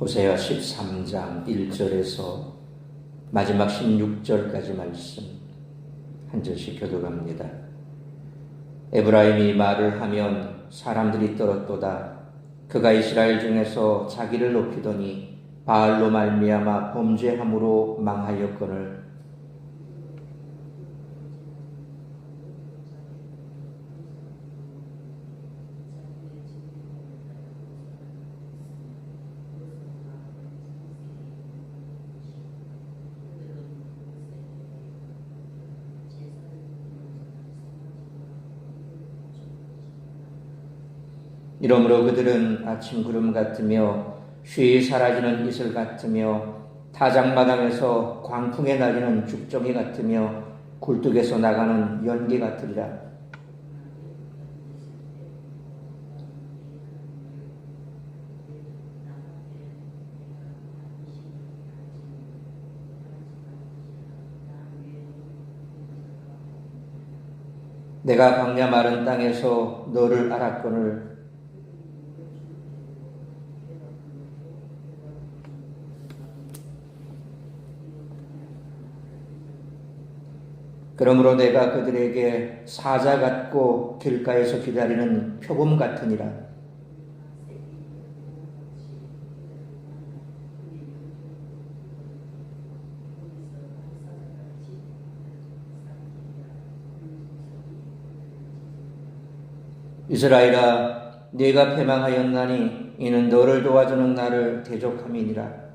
호세아 13장 1절에서 마지막 16절까지 말씀 한 절씩 교도갑니다. 에브라임이 말을 하면 사람들이 떨었도다. 그가 이스라엘 중에서 자기를 높이더니 바알로 말미암아 범죄함으로 망하였거늘 이러므로 그들은 아침 구름 같으며 쉬이 사라지는 이슬 같으며 타작마당에서 광풍에 날리는 죽정이 같으며 굴뚝에서 나가는 연기 같으리라. 내가 광야 마른 땅에서 너를 알았거늘 그러므로 내가 그들에게 사자 같고 길가에서 기다리는 표범 같으니라. 이스라엘아, 네가 패망하였나니 이는 너를 도와주는 나를 대적함이니라.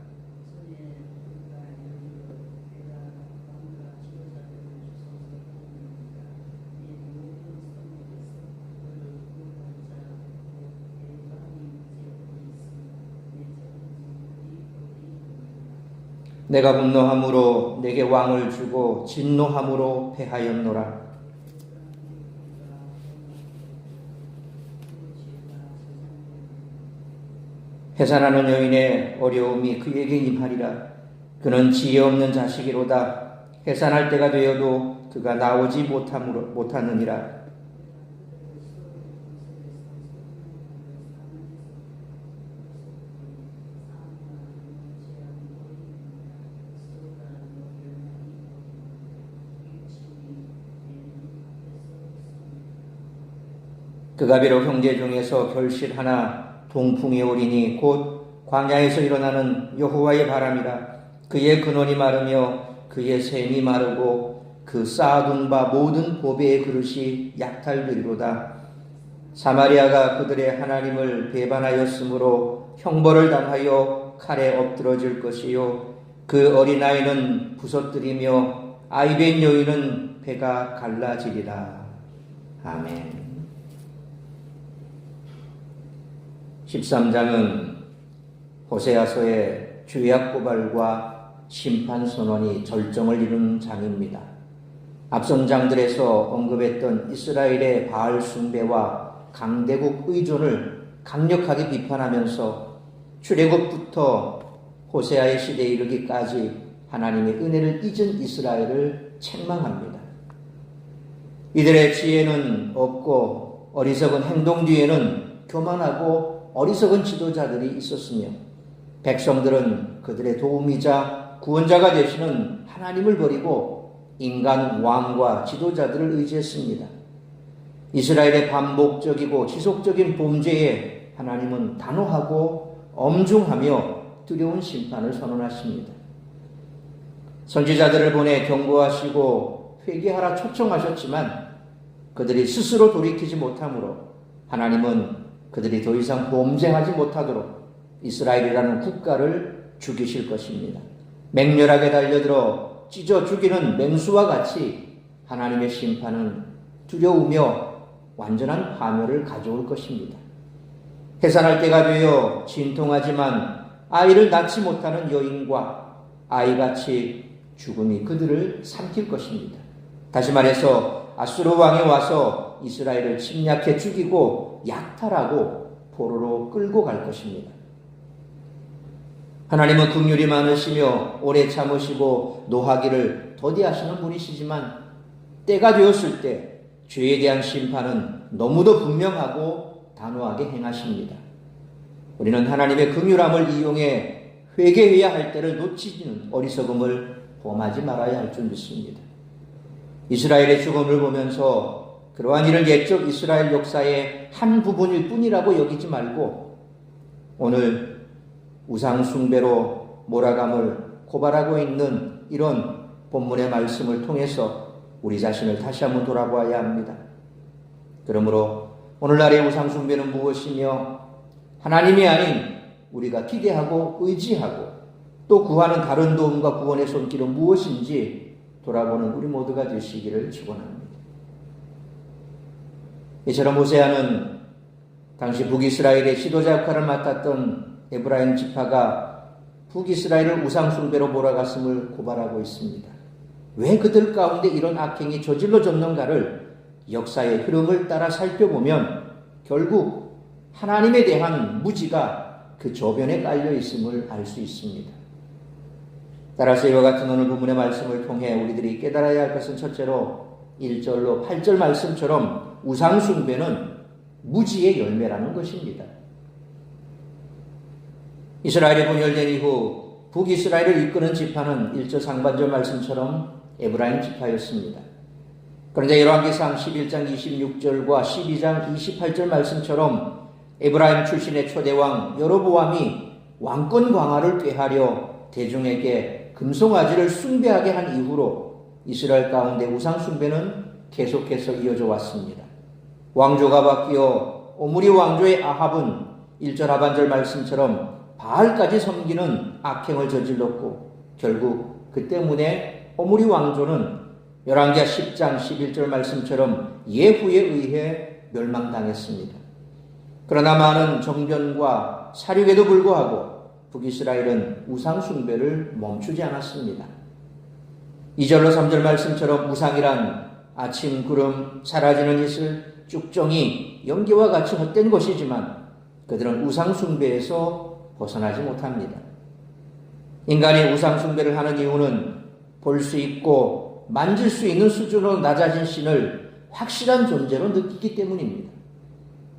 내가 분노함으로 내게 왕을 주고 진노함으로 패하였노라. 해산하는 여인의 어려움이 그에게 임하리라. 그는 지혜 없는 자식이로다. 해산할 때가 되어도 그가 나오지 못함으로 못하느니라. 그가 비록 형제 중에서 결실 하나 동풍이 오리니 곧 광야에서 일어나는 여호와의 바람이라. 그의 근원이 마르며 그의 샘이 마르고 그 쌓아둔 바 모든 보배의 그릇이 약탈되리로다. 사마리아가 그들의 하나님을 배반하였으므로 형벌을 당하여 칼에 엎드러질 것이요. 그 어린아이는 부서뜨리며 아이된 여인은 배가 갈라지리라. 아멘 13장은 호세아서의 죄악 고발과 심판 선언이 절정을 이룬 장입니다. 앞선 장들에서 언급했던 이스라엘의 바알 숭배와 강대국 의존을 강력하게 비판하면서 출애굽부터 호세아의 시대에 이르기까지 하나님의 은혜를 잊은 이스라엘을 책망합니다. 이들의 지혜는 없고 어리석은 행동 뒤에는 교만하고 어리석은 지도자들이 있었으며 백성들은 그들의 도움이자 구원자가 되시는 하나님을 버리고 인간 왕과 지도자들을 의지했습니다. 이스라엘의 반복적이고 지속적인 범죄에 하나님은 단호하고 엄중하며 두려운 심판을 선언하십니다. 선지자들을 보내 경고하시고 회개하라 초청하셨지만 그들이 스스로 돌이키지 못하므로 하나님은 그들이 더 이상 범죄하지 못하도록 이스라엘이라는 국가를 죽이실 것입니다. 맹렬하게 달려들어 찢어 죽이는 맹수와 같이 하나님의 심판은 두려우며 완전한 파멸을 가져올 것입니다. 해산할 때가 되어 진통하지만 아이를 낳지 못하는 여인과 아이같이 죽음이 그들을 삼킬 것입니다. 다시 말해서 아수르 왕이 와서 이스라엘을 침략해 죽이고 약탈하고 포로로 끌고 갈 것입니다. 하나님은 긍휼이 많으시며 오래 참으시고 노하기를 더디하시는 분이시지만 때가 되었을 때 죄에 대한 심판은 너무도 분명하고 단호하게 행하십니다. 우리는 하나님의 긍휼함을 이용해 회개해야 할 때를 놓치는 어리석음을 범하지 말아야 할 줄 믿습니다. 이스라엘의 죽음을 보면서 그러한 일을 옛적 이스라엘 역사의 한 부분일 뿐이라고 여기지 말고 오늘 우상숭배로 몰아감을 고발하고 있는 이런 본문의 말씀을 통해서 우리 자신을 다시 한번 돌아보아야 합니다. 그러므로 오늘날의 우상숭배는 무엇이며 하나님이 아닌 우리가 기대하고 의지하고 또 구하는 다른 도움과 구원의 손길은 무엇인지 돌아보는 우리 모두가 되시기를 축원합니다. 이처럼 호세아는 당시 북이스라엘의 지도자 역할을 맡았던 에브라임 지파가 북이스라엘을 우상숭배로 몰아갔음을 고발하고 있습니다. 왜 그들 가운데 이런 악행이 저질러졌는가를 역사의 흐름을 따라 살펴보면 결국 하나님에 대한 무지가 그 저변에 깔려 있음을 알 수 있습니다. 따라서 이와 같은 오늘 본문의 말씀을 통해 우리들이 깨달아야 할 것은 첫째로 1절로 8절 말씀처럼 우상숭배는 무지의 열매라는 것입니다. 이스라엘이 분열된 이후 북이스라엘을 이끄는 지파는 1절 상반절 말씀처럼 에브라임 지파였습니다. 그런데 열왕기상 11장 26절과 12장 28절 말씀처럼 에브라임 출신의 초대왕 여로보암이 왕권 광화를 꾀하려 대중에게 금송아지를 숭배하게 한 이후로 이스라엘 가운데 우상 숭배는 계속해서 이어져 왔습니다. 왕조가 바뀌어 오므리 왕조의 아합은 1절 하반절 말씀처럼 바알까지 섬기는 악행을 저질렀고 결국 그 때문에 오므리 왕조는 열왕기하 10장 11절 말씀처럼 예후에 의해 멸망당했습니다. 그러나 많은 정변과 사륙에도 불구하고 북이스라엘은 우상 숭배를 멈추지 않았습니다. 2절로 3절 말씀처럼 우상이란 아침 구름 사라지는 이슬 쭉정이 연기와 같이 헛된 것이지만 그들은 우상 숭배에서 벗어나지 못합니다. 인간이 우상 숭배를 하는 이유는 볼 수 있고 만질 수 있는 수준으로 낮아진 신을 확실한 존재로 느끼기 때문입니다.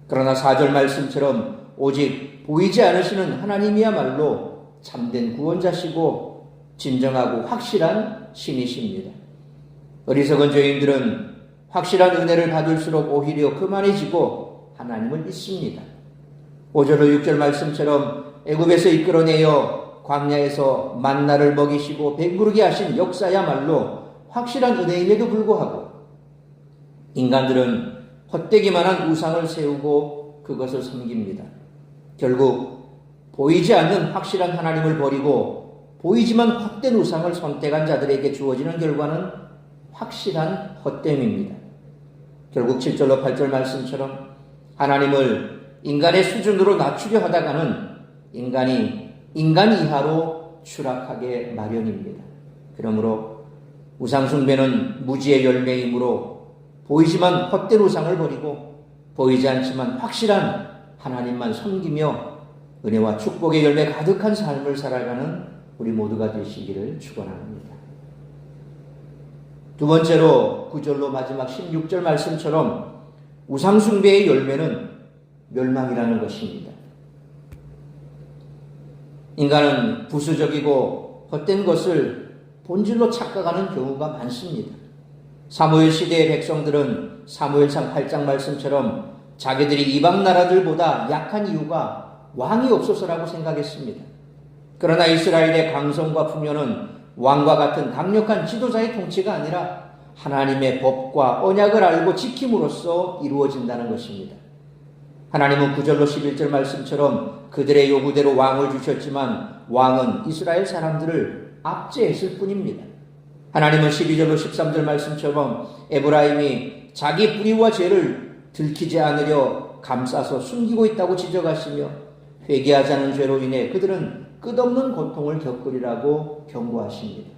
그러나 4절 말씀처럼 오직 보이지 않으시는 하나님이야말로 참된 구원자시고 진정하고 확실한 신이십니다. 어리석은 죄인들은 확실한 은혜를 받을수록 오히려 그만해지고 하나님을 믿습니다. 5절로 6절 말씀처럼 애굽에서 이끌어내어 광야에서 만나를 먹이시고 배부르게 하신 역사야말로 확실한 은혜임에도 불구하고 인간들은 헛되기만한 우상을 세우고 그것을 섬깁니다. 결국 보이지 않는 확실한 하나님을 버리고 보이지만 헛된 우상을 선택한 자들에게 주어지는 결과는 확실한 헛됨입니다. 결국 7절로 8절 말씀처럼 하나님을 인간의 수준으로 낮추려 하다가는 인간이 인간 이하로 추락하게 마련입니다. 그러므로 우상숭배는 무지의 열매이므로 보이지만 헛된 우상을 버리고 보이지 않지만 확실한 하나님만 섬기며 은혜와 축복의 열매 가득한 삶을 살아가는 우리 모두가 되시기를 축원합니다. 두 번째로 9절로 마지막 16절 말씀처럼 우상숭배의 열매는 멸망이라는 것입니다. 인간은 부수적이고 헛된 것을 본질로 착각하는 경우가 많습니다. 사무엘 시대의 백성들은 사무엘상 8장 말씀처럼 자기들이 이방 나라들보다 약한 이유가 왕이 없어서라고 생각했습니다. 그러나 이스라엘의 강성과 풍요는 왕과 같은 강력한 지도자의 통치가 아니라 하나님의 법과 언약을 알고 지킴으로써 이루어진다는 것입니다. 하나님은 9절로 11절 말씀처럼 그들의 요구대로 왕을 주셨지만 왕은 이스라엘 사람들을 압제했을 뿐입니다. 하나님은 12절로 13절 말씀처럼 에브라임이 자기 뿌리와 죄를 들키지 않으려 감싸서 숨기고 있다고 지적하시며 회개하지 않은 죄로 인해 그들은 끝없는 고통을 겪으리라고 경고하십니다.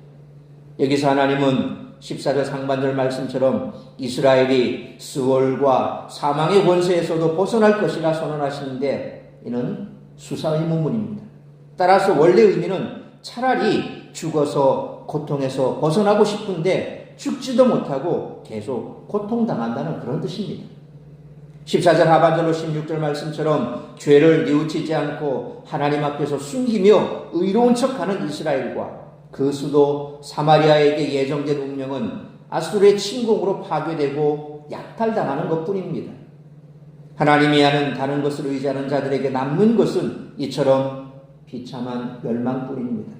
여기서 하나님은 14절 상반절 말씀처럼 이스라엘이 수월과 사망의 권세에서도 벗어날 것이라 선언하시는데 이는 수사의문문입니다. 따라서 원래 의미는 차라리 죽어서 고통에서 벗어나고 싶은데 죽지도 못하고 계속 고통당한다는 그런 뜻입니다. 14절 하반절로 16절 말씀처럼 죄를 뉘우치지 않고 하나님 앞에서 숨기며 의로운 척하는 이스라엘과 그 수도 사마리아에게 예정된 운명은 아수르의 침공으로 파괴되고 약탈당하는 것뿐입니다. 하나님이 하는 다른 것을 의지하는 자들에게 남는 것은 이처럼 비참한 멸망뿐입니다.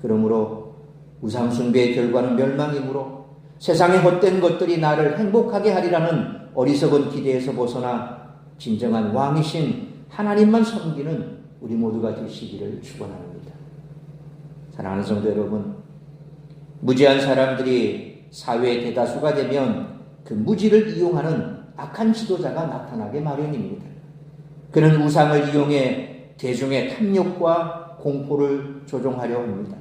그러므로 우상숭배의 결과는 멸망이므로 세상의 헛된 것들이 나를 행복하게 하리라는 어리석은 기대에서 벗어나 진정한 왕이신 하나님만 섬기는 우리 모두가 되시기를 축원합니다. 사랑하는 성도 여러분, 무지한 사람들이 사회의 대다수가 되면 그 무지를 이용하는 악한 지도자가 나타나게 마련입니다. 그는 우상을 이용해 대중의 탐욕과 공포를 조종하려 합니다.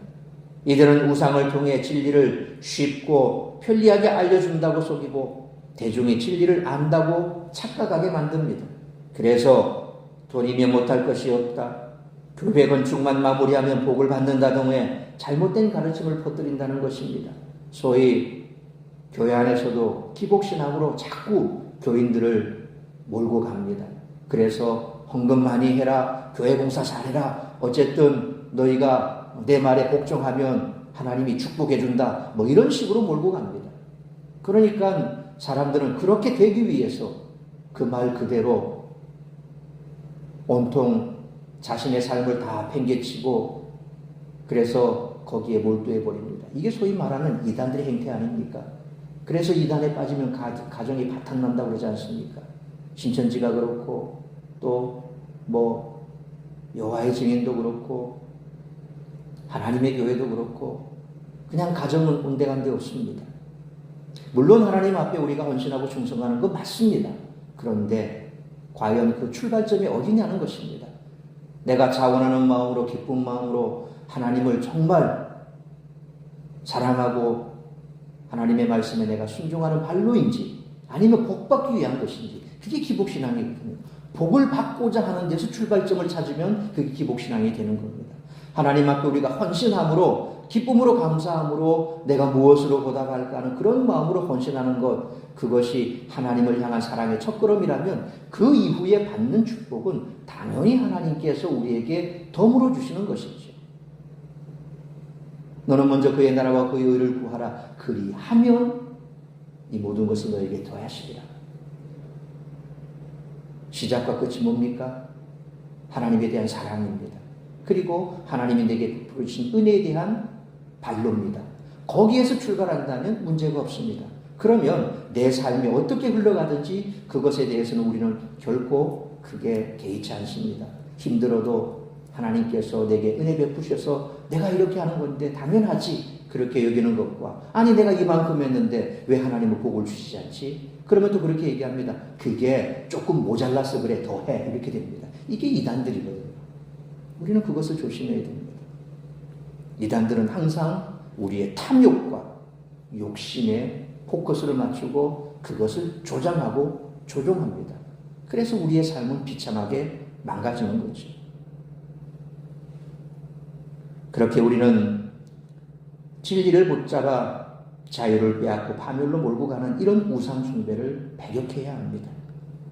이들은 우상을 통해 진리를 쉽고 편리하게 알려준다고 속이고 대중이 진리를 안다고 착각하게 만듭니다. 그래서 돈이면 못할 것이 없다. 교회 건축만 마무리하면 복을 받는다 등의 잘못된 가르침을 퍼뜨린다는 것입니다. 소위 교회 안에서도 기복신앙으로 자꾸 교인들을 몰고 갑니다. 그래서 헌금 많이 해라, 교회 공사 잘해라, 어쨌든 너희가 내 말에 복종하면 하나님이 축복해 준다, 뭐 이런 식으로 몰고 갑니다. 그러니까 사람들은 그렇게 되기 위해서 그 말 그대로 온통 자신의 삶을 다 팽개치고 그래서 거기에 몰두해 버립니다. 이게 소위 말하는 이단들의 행태 아닙니까? 그래서 이단에 빠지면 가, 정이 바탕난다고 그러지 않습니까? 신천지가 그렇고 또 뭐 여호와의 증인도 그렇고 하나님의 교회도 그렇고 그냥 가정은 온데간데 없습니다. 물론 하나님 앞에 우리가 헌신하고 충성하는 거 맞습니다. 그런데 과연 그 출발점이 어디냐는 것입니다. 내가 자원하는 마음으로 기쁜 마음으로 하나님을 정말 사랑하고 하나님의 말씀에 내가 순종하는 발로인지 아니면 복 받기 위한 것인지 그게 기복신앙이거든요. 복을 받고자 하는 데서 출발점을 찾으면 그게 기복신앙이 되는 겁니다. 하나님 앞에 우리가 헌신함으로 기쁨으로 감사함으로 내가 무엇으로 보답할까 하는 그런 마음으로 헌신하는 것 그것이 하나님을 향한 사랑의 첫걸음이라면 그 이후에 받는 축복은 당연히 하나님께서 우리에게 덤으로 주시는 것이죠. 너는 먼저 그의 나라와 그의 의를 구하라. 그리하면 이 모든 것을 너에게 더하시리라. 시작과 끝이 뭡니까? 하나님에 대한 사랑입니다. 그리고 하나님이 내게 부르신 은혜에 대한 발로입니다. 거기에서 출발한다면 문제가 없습니다. 그러면 내 삶이 어떻게 흘러가든지 그것에 대해서는 우리는 결코 크게 개의치 않습니다. 힘들어도 하나님께서 내게 은혜 베푸셔서 내가 이렇게 하는 건데 당연하지 그렇게 여기는 것과 아니 내가 이만큼 했는데 왜 하나님은 복을 주시지 않지? 그러면 또 그렇게 얘기합니다. 그게 조금 모자라서 그래 더 해 이렇게 됩니다. 이게 이단들이거든요. 우리는 그것을 조심해야 됩니다. 이단들은 항상 우리의 탐욕과 욕심에 포커스를 맞추고 그것을 조장하고 조종합니다. 그래서 우리의 삶은 비참하게 망가지는 거죠. 그렇게 우리는 진리를 붙잡아 자유를 빼앗고 파멸로 몰고 가는 이런 우상숭배를 배격해야 합니다.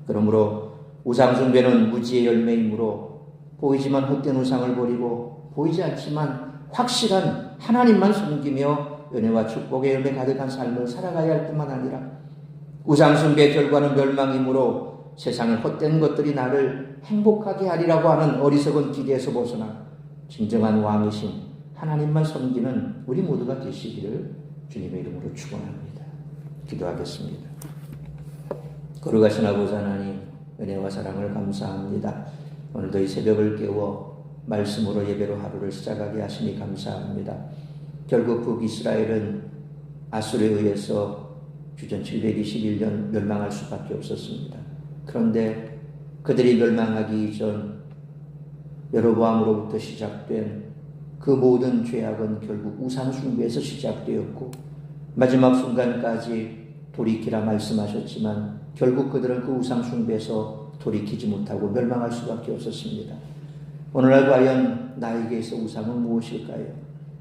그러므로 우상숭배는 무지의 열매이므로 보이지만 헛된 우상을 버리고 보이지 않지만 확실한 하나님만 섬기며 은혜와 축복의 열매 가득한 삶을 살아가야 할 뿐만 아니라 우상숭배의 결과는 멸망이므로 세상의 헛된 것들이 나를 행복하게 하리라고 하는 어리석은 기대에서 벗어나 진정한 왕이신 하나님만 섬기는 우리 모두가 되시기를 주님의 이름으로 축원합니다. 기도하겠습니다. 거룩하신 아버지 하나님 은혜와 사랑을 감사합니다. 오늘도 이 새벽을 깨워 말씀으로 예배로 하루를 시작하게 하시니 감사합니다. 결국 북이스라엘은 아수르에 의해서 주전 721년 멸망할 수밖에 없었습니다. 그런데 그들이 멸망하기 이전 여로보암으로부터 시작된 그 모든 죄악은 결국 우상 숭배에서 시작되었고 마지막 순간까지 돌이키라 말씀하셨지만 결국 그들은 그 우상 숭배에서 돌이키지 못하고 멸망할 수밖에 없었습니다. 오늘날 과연 나에게서 우상은 무엇일까요?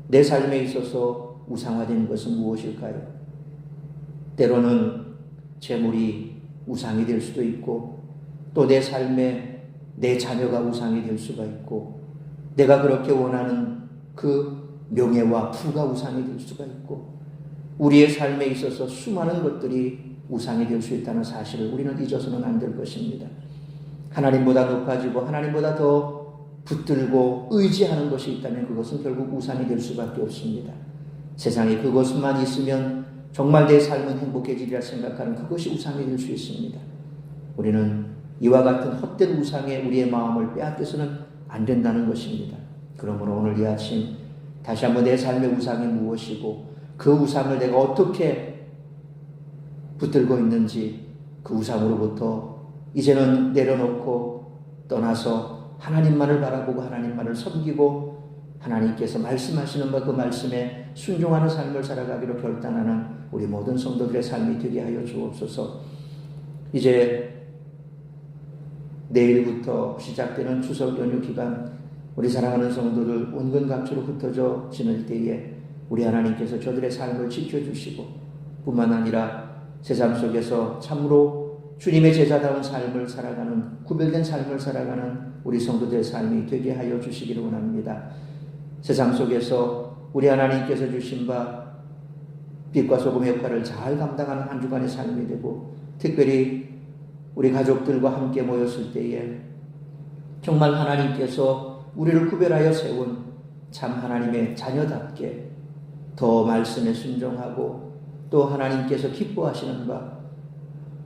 내 삶에 있어서 우상화된 것은 무엇일까요? 때로는 재물이 우상이 될 수도 있고 또 내 삶에 내 자녀가 우상이 될 수가 있고 내가 그렇게 원하는 그 명예와 부가 우상이 될 수가 있고 우리의 삶에 있어서 수많은 것들이 우상이 될 수 있다는 사실을 우리는 잊어서는 안 될 것입니다. 하나님보다 높아지고 하나님보다 더 붙들고 의지하는 것이 있다면 그것은 결국 우상이 될 수밖에 없습니다. 세상에 그것만 있으면 정말 내 삶은 행복해지리라 생각하는 그것이 우상이 될 수 있습니다. 우리는 이와 같은 헛된 우상에 우리의 마음을 빼앗겨서는 안 된다는 것입니다. 그러므로 오늘 이 아침 다시 한번 내 삶의 우상이 무엇이고 그 우상을 내가 어떻게 붙들고 있는지 그 우상으로부터 이제는 내려놓고 떠나서 하나님만을 바라보고 하나님만을 섬기고 하나님께서 말씀하시는 바 그 말씀에 순종하는 삶을 살아가기로 결단하는 우리 모든 성도들의 삶이 되게 하여 주옵소서. 이제 내일부터 시작되는 추석 연휴 기간 우리 사랑하는 성도들 온근 각처로 흩어져 지낼 때에 우리 하나님께서 저들의 삶을 지켜주시고 뿐만 아니라 세상 속에서 참으로 주님의 제자다운 삶을 살아가는 구별된 삶을 살아가는 우리 성도들의 삶이 되게 하여 주시기를 원합니다. 세상 속에서 우리 하나님께서 주신 바 빛과 소금 역할을 잘 감당하는 한 주간의 삶이 되고 특별히 우리 가족들과 함께 모였을 때에 정말 하나님께서 우리를 구별하여 세운 참 하나님의 자녀답게 더 말씀에 순종하고 또 하나님께서 기뻐하시는 바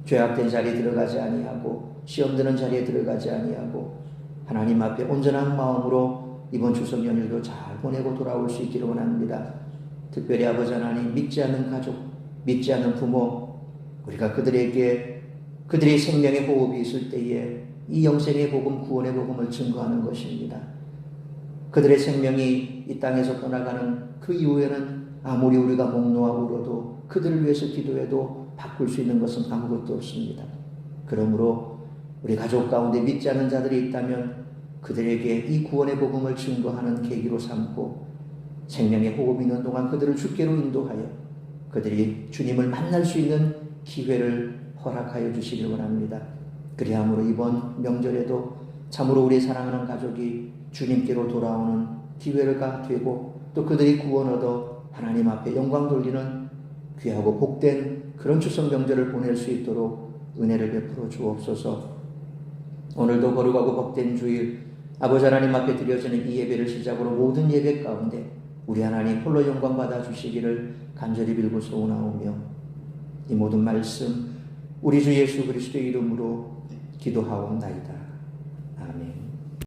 죄악된 자리에 들어가지 아니하고 시험 드는 자리에 들어가지 아니하고 하나님 앞에 온전한 마음으로 이번 추석 연휴도 잘 보내고 돌아올 수 있기를 원합니다. 특별히 아버지 하나님 믿지 않는 가족, 믿지 않는 부모 우리가 그들에게 그들의 생명의 호흡이 있을 때에 이 영생의 복음, 구원의 복음을 증거하는 것입니다. 그들의 생명이 이 땅에서 떠나가는 그 이후에는 아무리 우리가 목 놓아 울어도 그들을 위해서 기도해도 바꿀 수 있는 것은 아무것도 없습니다. 그러므로 우리 가족 가운데 믿지 않는 자들이 있다면 그들에게 이 구원의 복음을 증거하는 계기로 삼고 생명의 호흡이 있는 동안 그들을 주께로 인도하여 그들이 주님을 만날 수 있는 기회를 허락하여 주시길 원합니다. 그리함으로 이번 명절에도 참으로 우리 사랑하는 가족이 주님께로 돌아오는 기회가 되고 또 그들이 구원 얻어 하나님 앞에 영광 돌리는 귀하고 복된 그런 추석 명절을 보낼 수 있도록 은혜를 베풀어 주옵소서. 오늘도 거룩하고 복된 주일 아버지 하나님 앞에 드려지는 이 예배를 시작으로 모든 예배 가운데 우리 하나님 홀로 영광 받아 주시기를 간절히 빌고 소원하오며 이 모든 말씀 우리 주 예수 그리스도의 이름으로 기도하옵나이다.